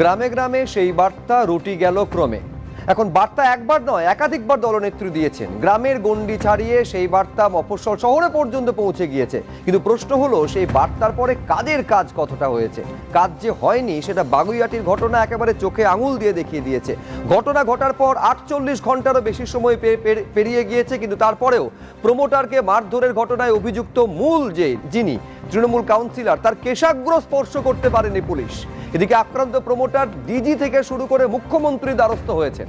গ্রামে গ্রামে সেই বার্তা রুটি গেল ক্রমে। এখন বার্তা একবার নয়, একাধিকবার দলনেত্রী দিয়েছেন। গ্রামের গণ্ডি ছাড়িয়ে সেই বার্তা মফস্বল শহরে পর্যন্ত পৌঁছে গিয়েছে। কিন্তু প্রশ্ন হলো, সেই বার্তার পরে কাদের কাজ কতটা হয়েছে? কাজ যে হয়নি, সেটা বাগুইয়াটির ঘটনা একেবারে চোখে আঙুল দিয়ে দেখিয়ে দিয়েছে। ঘটনা ঘটার পর আটচল্লিশ ঘন্টারও বেশি সময় পেরিয়ে গিয়েছে, কিন্তু তারপরেও প্রমোটারকে মারধরের ঘটনায় অভিযুক্ত মূল যে যিনি, তৃণমূল কাউন্সিলর, তার কেশাগ্র স্পর্শ করতে পারেনি পুলিশ। এদিকে আক্রান্ত প্রমোটার ডিজি থেকে শুরু করে মুখ্যমন্ত্রী দ্বারস্থ হয়েছেন।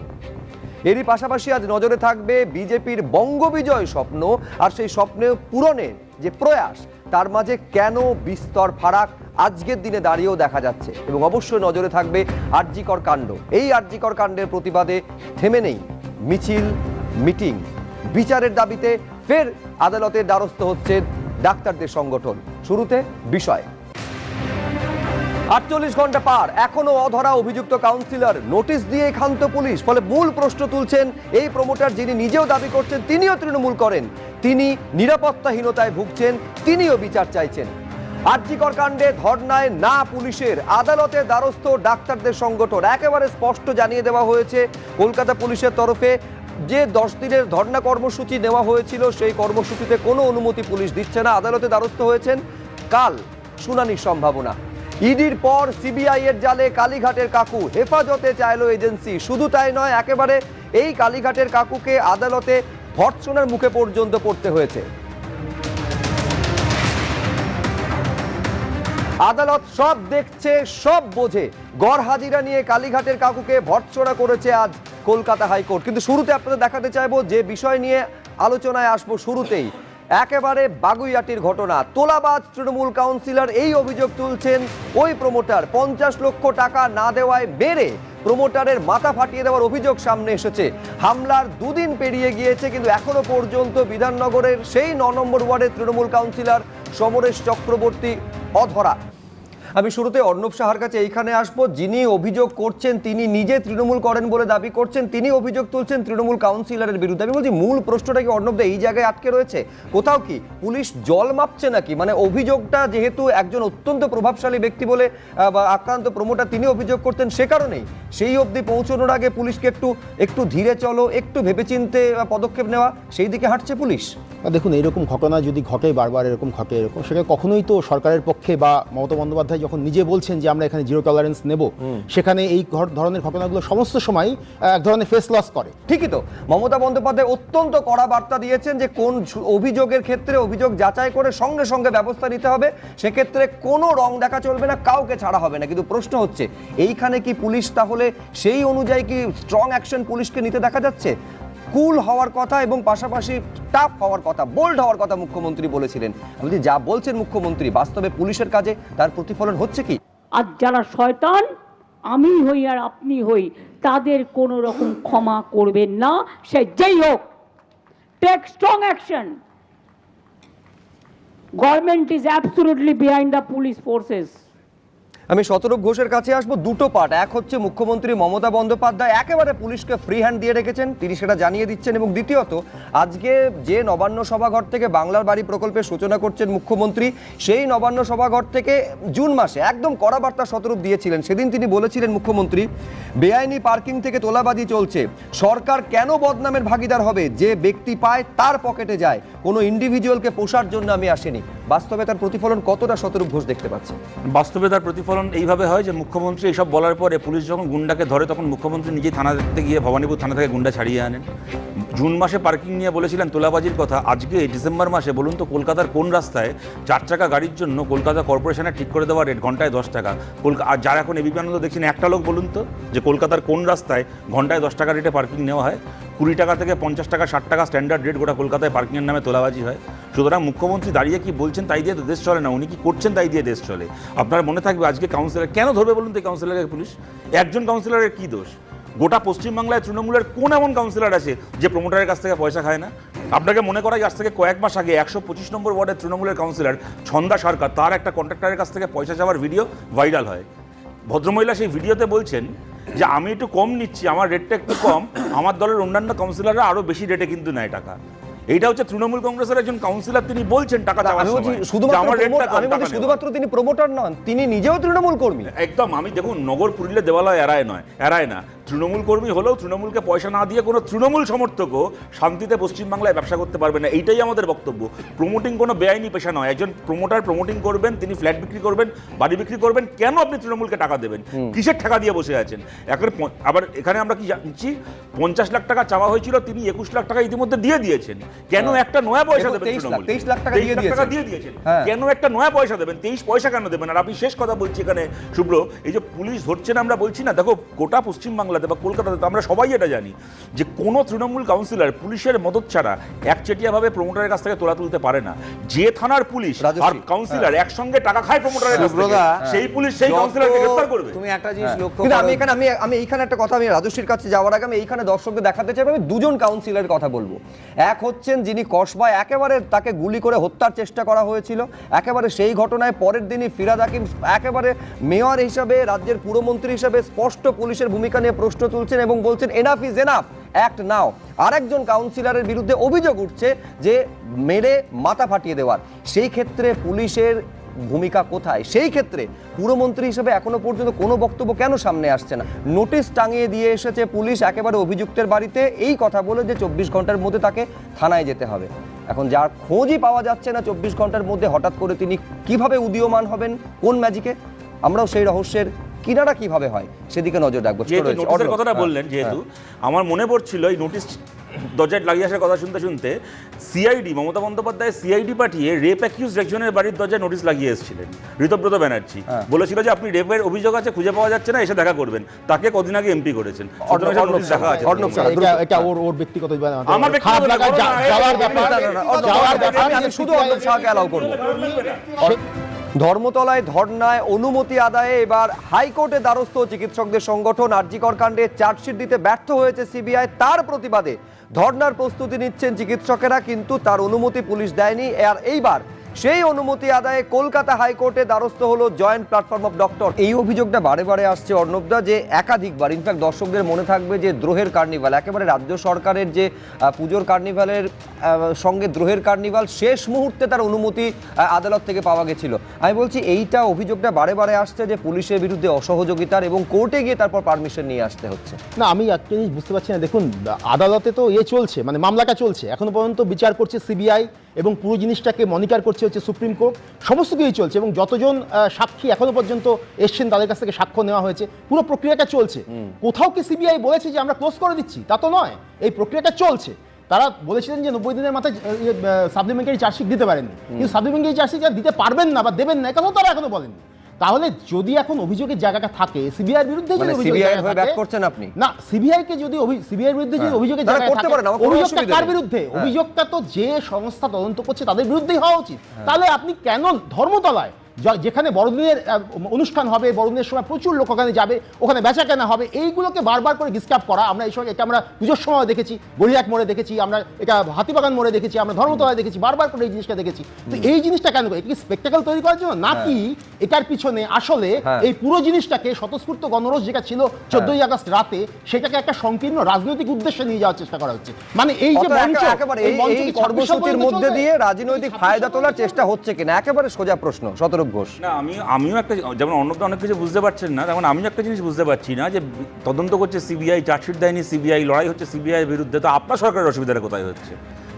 এরই পাশাপাশি আজ নজরে থাকবে বিজেপির বঙ্গবিজয় স্বপ্ন আর সেই স্বপ্নে পূরণের যে প্রয়াস, তার মাঝে কেন বিস্তর ফারাক আজকের দিনে দাঁড়িয়েও দেখা যাচ্ছে এবং অবশ্যই নজরে থাকবে আরজিকর কাণ্ড। এই আরজিকর কাণ্ডের প্রতিবাদে থেমে নেই মিছিল, মিটিং। বিচারের দাবিতে ফের আদালতের দ্বারস্থ হচ্ছে ডাক্তারদের সংগঠন। শুরুতে বিষয়। আটচল্লিশ ঘণ্টা পার। এখনও অধরা অভিযুক্ত কাউন্সিলর নোটিশ দিয়ে ক্ষান্ত পুলিশ, ফলে মূল প্রশ্ন তুলছেন এই প্রমোটার যিনি নিজেও দাবি করছেন, তিনিও তৃণমূল করেন। তিনি নিরাপত্তাহীনতায় ভুগছেন, তিনিও বিচার চাইছেন। আর্যিকর কাণ্ডে ধর্নায় না পুলিশের। আদালতে দ্বারস্থ ডাক্তারদের সংগঠন। একেবারে স্পষ্ট জানিয়ে দেওয়া হয়েছে, কলকাতা পুলিশের তরফে যে দশ দিনের ধর্না কর্মসূচি নেওয়া হয়েছিল, সেই কর্মসূচিতে কোনো অনুমতি পুলিশ দিচ্ছে না। আদালতে দ্বারস্থ হয়েছেন কাল। শুনানির সম্ভাবনা। ইডির পর সিবিআই এর জালে কালীঘাটের কাকু। হেফাজতে চাইলো এজেন্সি। শুধু তাই নয়, একেবারে এই কালীঘাটের কাকুকে আদালতে ভর্ৎসনার মুখে পর্যন্ত পড়তে হয়েছে। আদালত সব দেখছে, সব বোঝে। গড় হাজিরা নিয়ে কালীঘাটের কাকুকে ভর্ৎসনা করেছে আজ কলকাতা হাইকোর্ট। কিন্তু শুরুতে আপনাদের দেখাতে চাইব যে বিষয় নিয়ে আলোচনায় আসব শুরুতেই। একেবারে বাগুইয়াটির ঘটনা। তোলাবাজ তৃণমূল কাউন্সিলর এই অভিযোগ তুলছেন, ওই প্রমোটার পঞ্চাশ লক্ষ টাকা না দেওয়ায় বেড়ে প্রমোটারের মাথা ফাটিয়ে দেওয়ার অভিযোগ সামনে এসেছে। হামলার দুদিন পেরিয়ে গিয়েছে, কিন্তু এখনও পর্যন্ত বিধাননগরের সেই ন নম্বর ওয়ার্ডের তৃণমূল কাউন্সিলর সমরেশ চক্রবর্তী অধরা। আমি শুরুতে অর্ণব সাহার কাছে এইখানে আসব। যিনি অভিযোগ করছেন, তিনি নিজে তৃণমূল করেন বলে দাবি করছেন, তিনি অভিযোগ তুলছেন তৃণমূল কাউন্সিলরের বিরুদ্ধে। আমি বলছি, মূল প্রশ্নটা কি অর্ণব এই জায়গায় আটকে রয়েছে? কোথাও কি পুলিশ জল মাপছে নাকি? মানে অভিযোগটা যেহেতু একজন অত্যন্ত প্রভাবশালী ব্যক্তি বলে বা আক্রান্ত প্রমোটার তিনি অভিযোগ করতেন সে কারণেই। সেই অবধি পৌঁছানোর আগে পুলিশকে একটু একটু ধীরে চলো, একটু ভেবেচিন্তে পদক্ষেপ নেওয়া। সেই দিকে হাঁটছে পুলিশ। দেখুন এরকম ঘটনা যদি ঘটে বারবার এরকম ঘটে এরকম সেটা কখনোই তো সরকারের পক্ষে বা মমতা বন্দ্যোপাধ্যায় যখন নিজে বলছেন যে আমরা এখানে জিরো টলারেন্স নেব সেখানে এই ধরনের ঘটনাগুলো সমস্ত সময় এক ধরনের ফেস লস করে। ঠিকই তো? মমতা বন্দ্যোপাধ্যায় অত্যন্ত কড়া বার্তা দিয়েছেন যে কোন অভিযোগের ক্ষেত্রে অভিযোগ যাচাই করে সঙ্গে সঙ্গে ব্যবস্থা নিতে হবে। সেক্ষেত্রে কোনো রং দেখা চলবে না কাউকে ছাড়া হবে না। কিন্তু প্রশ্ন হচ্ছে এইখানে কি পুলিশ তাহলে সেই অনুযায়ী কি স্ট্রং অ্যাকশন পুলিশকে নিতে দেখা যাচ্ছে? কুল হওয়ার কথা এবং পাশাপাশি টাফ হওয়ার কথা বোল্ড হওয়ার কথা মুখ্যমন্ত্রী বলেছিলেন। বলছি, যা বলছেন মুখ্যমন্ত্রী বাস্তবে পুলিশের কাজে তার প্রতিফলন হচ্ছে কি? আর যারা শয়তান আমি হই আর আপনি হই তাদের কোনো রকম ক্ষমা করবেন না সে যেই হোক। Take strong action government is absolutely behind the police forces আমি শতরূপ ঘোষের কাছে আসব। দুটো পার্ট এক হচ্ছে মুখ্যমন্ত্রী মমতা বন্দ্যোপাধ্যায় একেবারে পুলিশকে ফ্রি হ্যান্ড দিয়ে রেখেছেন। তিনি সেটা জানিয়ে দিচ্ছেন এবং দ্বিতীয়ত, আজকে যে নবান্ন সভাঘর থেকে বাংলার বাড়ি প্রকল্পের সূচনা করছেন মুখ্যমন্ত্রী, সেই নবান্ন সভাঘর থেকে জুন মাসে একদম কড়া বার্তা শতরূপ দিয়েছিলেন। সেদিন তিনি বলেছিলেন, মুখ্যমন্ত্রী, বেআইনি পার্কিং থেকে তোলাবাজি চলছে। সরকার কেন বদনামের ভাগিদার হবে? যে ব্যক্তি পায় তার পকেটে যায়। কোনো ইন্ডিভিজুয়ালকে পোষার জন্য আমি আসিনি। বাস্তবে তার প্রতিফলন কতটা শতরূপ ঘোষ দেখতে পাচ্ছে? বাস্তবে তার প্রতিফলন এইভাবে হয় যে মুখ্যমন্ত্রী এইসব বলার পরে পুলিশ যখন গুন্ডাকে ধরে, তখন মুখ্যমন্ত্রী নিজেই থানাতে গিয়ে ভবানীপুর থানা থেকে গুন্ডা ছাড়িয়ে আনেন। জুন মাসে পার্কিং নিয়ে বলেছিলেন তোলাবাজির কথা। আজকে ডিসেম্বর মাসে, বলুন তো কলকাতার কোন রাস্তায় চার চাকা গাড়ির জন্য কলকাতা কর্পোরেশনের ঠিক করে দেওয়া রেট ঘন্টায় দশ টাকা। কলকা আর যারা এখন এবিপি আনন্দ দেখছেন, একটা লোক বলুন তো, যে কলকাতার কোন রাস্তায় ঘন্টায় দশ টাকা রেটে পার্কিং নেওয়া হয়? কুড়ি টাকা থেকে পঞ্চাশ টাকা, ষাট টাকা স্ট্যান্ডার্ড রেট গোটা কলকাতায় পার্কিংয়ের নামে তোলাবাজি হয়। সুতরাং মুখ্যমন্ত্রী দাঁড়িয়ে কি বলছেন তাই দিয়ে তো দেশ চলে না? উনি কি করছেন তাই দিয়ে দেশ চলে? আপনার মনে থাকবে আজকে কাউন্সিলর কেন ধরবে বলুন তো কাউন্সিলরকে পুলিশ? একজন কাউন্সিলরের কী দোষ? গোটা পশ্চিমবাংলায় তৃণমূলের কোন এমন কাউন্সিলর আছে যে প্রমোটারের কাছ থেকে পয়সা খায় না? আপনাকে মনে করাই আজ থেকে কয়েক মাস আগে একশো পঁচিশ নম্বর ওয়ার্ডের তৃণমূলের কাউন্সিলর ছন্দা সরকার তার একটা কন্ট্রাক্টরের কাছ থেকে পয়সা যাওয়ার ভিডিও ভাইরাল হয়। ভদ্রমহিলা সেই ভিডিওতে বলছেন যে আমি একটু কম নিচ্ছি আমার রেটটা একটু কম আমার দলের অন্যান্য কাউন্সিলররা আরও বেশি রেটে কিন্তু নেয় টাকা। এইটা হচ্ছে তৃণমূল কংগ্রেসের একজন কাউন্সিলর তিনি বলছেন টাকা চাওয়ার শুধুমাত্র। শুধুমাত্র তিনি প্রমোটার নন তিনি নিজেও তৃণমূল কর্মী। একদম আমি দেখুন নগর পুরুলিয়া দেওয়ালয় এড়ায় নয় এড়ায় না তৃণমূল কর্মী হলেও তৃণমূলকে পয়সা না দিয়ে কোনো তৃণমূল সমর্থকও শান্তিতে পশ্চিমবাংলায় ব্যবসা করতে পারবে না। এইটাই আমাদের বক্তব্য। প্রমোটিং কোনো বেআইনি পেশা নয়। একজন প্রমোটার প্রমোটিং করবেন তিনি ফ্ল্যাট বিক্রি করবেন বাড়ি বিক্রি করবেন কেন আপনি তৃণমূলকে টাকা দেবেন? কিসের টাকা দিয়ে বসে আছেন? এখন আবার এখানে আমরা কি জানছি পঞ্চাশ লাখ টাকা চাওয়া হয়েছিল তিনি একুশ লাখ টাকা ইতিমধ্যে দিয়ে দিয়েছেন। কেন একটা নয়া পয়সা দেবেন 23 লাখ, তৃণমূলকে? 23 লাখ টাকা দিয়ে দিয়েছেন। দিয়ে দিয়েছেন। হ্যাঁ। কেন একটা নয়া পয়সা দেবেন? তেইশ পয়সা কেন দেবেন? আর আপনি শেষ কথা বলছি এখানে শুভ্র এই যে পুলিশ ধরছে না আমরা বলছি না দেখো গোটা পশ্চিমবাংলাতে বা কলকাতাতে তো আমরা সবাই এটা জানি যে কোনো তৃণমূল কাউন্সিলর পুলিশের মদত ছাড়া একচেটিয়াভাবে প্রমোটারের কাছ থেকে তোলা তুলতে পারে না। যে থানার পুলিশ আর কাউন্সিলর একসঙ্গে টাকা খায় প্রমোটারের কাছ থেকে সেই পুলিশ সেই কাউন্সিলরকে গ্রেফতার করবে। তুমি একটা জিনিস লক্ষ্য কিন্তু আমি এখানে আমি আমি এইখানে একটা কথা আমি রাজস্বীর কাছে যাওয়ার আগে আমি এইখানে দর্শকদের দেখাতে চাই আমি দুজন কাউন্সিলরের কথা বলব। এক হচ্ছেন যিনি কসবায় একেবারে তাকে গুলি করে হত্যার চেষ্টা করা হয়েছিল একেবারে সেই ঘটনায় পরের দিনই ফিরাদ হাকিম একেবারে মেয়র হিসাবে রাজ্যের পুরমন্ত্রী হিসাবে স্পষ্ট পুলিশের ভূমিকা নিয়ে প্রশ্ন তুলছেন এবং বলছেন enough is enough act now আরেকজন কাউন্সিলরের বিরুদ্ধে অভিযোগ উঠছে যে মেরে মাথা ফাটিয়ে দেওয়ার। সেই ক্ষেত্রে পুলিশের ভূমিকা কোথায়? সেই ক্ষেত্রে পুরমন্ত্রী হিসেবে এখনও পর্যন্ত কোনো বক্তব্য কেন সামনে আসছে না? নোটিশ টাঙিয়ে দিয়ে এসেছে পুলিশ একেবারে অভিযুক্তের বাড়িতে। এই কথা বলে যে চব্বিশ ঘণ্টার মধ্যে তাকে থানায় যেতে হবে। এখন যার খোঁজই পাওয়া যাচ্ছে না চব্বিশ ঘণ্টার মধ্যে, হঠাৎ করে তিনি কীভাবে উদীয়মান হবেন? কোন ম্যাজিকে আমরাও সেই রহস্যের কিনারা কীভাবে হয়? সেদিকে নজর রাখব। নোটিশের কথাটা হ্যাঁ, বললেন যেহেতু আমার মনে পড়ছিল এই নোটিশ দরজায় লাগিয়ে আসার কথা শুনতে শুনতে সিআইডি মমতা বন্দ্যোপাধ্যায় সিআইডি পাঠিয়ে রেপ অ্যাকিউজ একজনের বাড়ির দরজায় নোটিশ লাগিয়ে এসেছিলেন ঋতব্রত ব্যানার্জি। হ্যাঁ। বলেছিল যে আপনি রেপের অভিযোগ আছে খুঁজে পাওয়া যাচ্ছে না এসে দেখা করবেন। তাকে কদিন আগে এমপি করেছেন। দেখা আছে। এটা ওর ওর ব্যক্তিগত আমার ব্যক্তিগত যাওয়ার ব্যাপার। আমি- শুধু অর্ণব শাহকে অ্যালাউ করব। ধর্মতলায় ধর্নায় অনুমতি আদায়ে এবার হাইকোর্টে দ্বারস্থ চিকিৎসকদের সংগঠন আরজিকর কাণ্ডে চার্জশিট দিতে ব্যর্থ হয়েছে সিবিআই। তার প্রতিবাদে ধর্নার প্রস্তুতি নিচ্ছেন চিকিৎসকেরা, কিন্তু তার অনুমতি পুলিশ দেয়নি। আর এইবার সেই অনুমতি আদায়ে কলকাতা হাইকোর্টে দ্বারস্থ হলো জয়েন্ট প্ল্যাটফর্ম অফ ডক্টর। এই অভিযোগটা বারে বারে আসছে অর্ণবদা যে একাধিকবার, ইনফ্যাক্ট দর্শকদের মনে থাকবে যে দ্রোহের কার্নিভাল, একেবারে রাজ্য সরকারের যে পুজোর কার্নিভালের সঙ্গে দ্রোহের কার্নিভাল, শেষ মুহূর্তে তার অনুমতি আদালত থেকে পাওয়া গেছিল। আমি বলছি, এইটা অভিযোগটা বারে বারে আসছে যে পুলিশের বিরুদ্ধে অসহযোগিতার এবং কোর্টে গিয়ে তারপর পারমিশন নিয়ে আসতে হচ্ছে। না, আমি একটা জিনিস বুঝতে পারছি না। দেখুন, আদালতে তো ইয়ে চলছে মানে মামলাটা চলছে। এখনও পর্যন্ত বিচার করছে সিবিআই। এবং পুরো জিনিসটাকে মনিটর করছে হচ্ছে সুপ্রিম কোর্ট সমস্ত কিছুই চলছে এবং যতজন সাক্ষী এখনও পর্যন্ত এসছেন তাদের কাছ থেকে সাক্ষ্য নেওয়া হয়েছে। পুরো প্রক্রিয়াটা চলছে। কোথাও কি সিবিআই বলেছে যে আমরা ক্লোজ করে দিচ্ছি? তা তো নয়। এই প্রক্রিয়াটা চলছে। তারা বলেছিলেন যে নব্বই দিনের মাথায় সাপ্লিমেন্টারি চার্জশিট দিতে পারেননি। কিন্তু সাপ্লিমেন্টারি চার্জশিট দিতে পারবেন না বা দেবেন না এখনও তারা এখনও বলেননি। তাহলে যদি এখন অভিযোগের জায়গাটা থাকে সিবিআই বিরুদ্ধে যদি অভিযোগ থাকে- back করছেন আপনি? না সিবিআই কে যদি সিবিআই বিরুদ্ধে যদি হ্যাঁ। অভিযোগের জায়গা করতে অভিযোগটা কার বিরুদ্ধে হ্যাঁ। অভিযোগটা তো যে সংস্থা তদন্ত করছে তাদের বিরুদ্ধেই হওয়া উচিত হ্যাঁ। তাহলে আপনি কেন ধর্মতলায় যেখানে বড়দিনের অনুষ্ঠান হবে বড়দিনের সময় প্রচুর লোক ওখানে যাবে ওখানে বেচা কেনা হবে এইগুলোকে বারবার করে ডিসকাপ করা। আমরা এই সময় এটা আমরা পুজোর সময় দেখেছি গড়িয়াক মোড়ে দেখেছি আমরা এটা হাতিবাগান মোড়ে দেখেছি আমরা ধর্মতলায় দেখেছি বারবার করে এই জিনিসটা দেখেছি। তো এই জিনিসটা কেন এটা কি স্পেকটাকেল তৈরি করার জন্য? নাকি এটার পিছনে আসলে হ্যাঁ। এই পুরো জিনিসটাকে স্বতঃস্ফূর্ত গণরোষ যেটা ছিল চোদ্দই আগস্ট রাতে সেটাকে একটা সংকীর্ণ রাজনৈতিক উদ্দেশ্যে নিয়ে যাওয়ার চেষ্টা করা হচ্ছে। মানে এই যে মঞ্চ এই- মঞ্চ এই কি 26 কর্মসূচির মধ্যে দিয়ে রাজনৈতিক ফায়দা তোলার চেষ্টা হচ্ছে কিনা? একেবারে সোজা প্রশ্ন শতরূপ ঘোষ। না, আমি, আমিও একটা, যেমন অন্যটা অনেক কিছু বুঝতে পারছেন না, তেমন আমিও একটা জিনিস বুঝতে পারছি না যে তদন্ত করছে সিবিআই, চার্জশিট দেয়নি সিবিআই, লড়াই হচ্ছে সিবিআই বিরুদ্ধে, তো আপনার সরকারের অসুবিধাটা কোথায় হচ্ছে?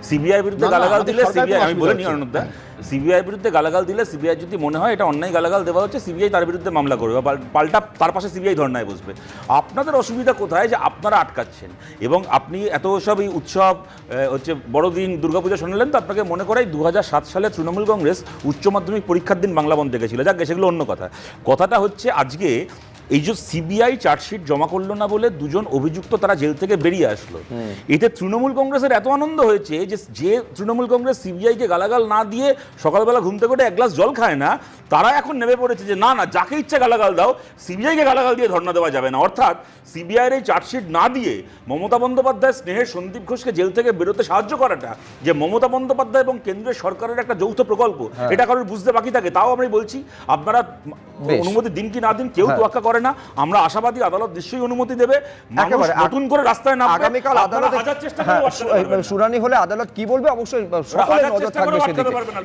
সিবিআই বিরুদ্ধে গালাগাল দিলে সিবিআই আমি বলে নিই হচ্ছে সিবিআই বিরুদ্ধে গালাগাল দিলে সিবিআই যদি মনে হয় এটা অন্যায় গালাগাল দেওয়া হচ্ছে সিবিআই তার বিরুদ্ধে মামলা করবে বা পাল্টা তার পাশে সিবিআই ধর্নায় বসবে। আপনাদের অসুবিধা কোথায় যে আপনারা আটকাচ্ছেন? এবং আপনি এত সব এই উৎসব হচ্ছে বড়দিন দুর্গাপূজা শোনালেন তো আপনাকে মনে করাই দু হাজার সাত সালে তৃণমূল কংগ্রেস উচ্চ মাধ্যমিক পরীক্ষার দিন বাংলা বন্ধ গেছিল যাক সেগুলো অন্য কথা। কথাটা হচ্ছে আজকে এই যে সিবিআই চার্জশিট জমা করল না বলে দুজন অভিযুক্ত তারা জেল থেকে বেরিয়ে আসলো। এতে তৃণমূল কংগ্রেসের এত আনন্দ হয়েছে যে যে তৃণমূল কংগ্রেস সিবিআইকে গালাগাল না দিয়ে সকালবেলা ঘুম থেকে এক গ্লাস জল খায় না তারা এখন নেমে পড়েছে যে না না যাকে ইচ্ছে গালাগাল দাও সিবিআইকে গালাগাল দিয়ে ধর্ণা দেওয়া যাবে না। অর্থাৎ সিবিআইয়ের এই চার্জশিট না দিয়ে মমতা বন্দ্যোপাধ্যায় স্নেহের সন্দীপ ঘোষকে জেল থেকে বেরোতে সাহায্য করাটা যে মমতা বন্দ্যোপাধ্যায় এবং কেন্দ্রীয় সরকারের একটা যৌথ প্রকল্প এটা কারোর বুঝতে বাকি থাকে। তাও আমি বলছি আপনারা অনুমতি দিন কি না দিন কেউ হ্যাঁ। তোয়াক্কা করে পারে না আমরা আশাবাদী আদালত নিশ্চয়ই অনুমতি দেবে নতুন করে রাস্তায় না আগামীকাল আদালত হাজার চেষ্টা হ্যাঁ। শুনানি হলে আদালত কি বলবে অবশ্যই নজর থাকবে সেদিকে।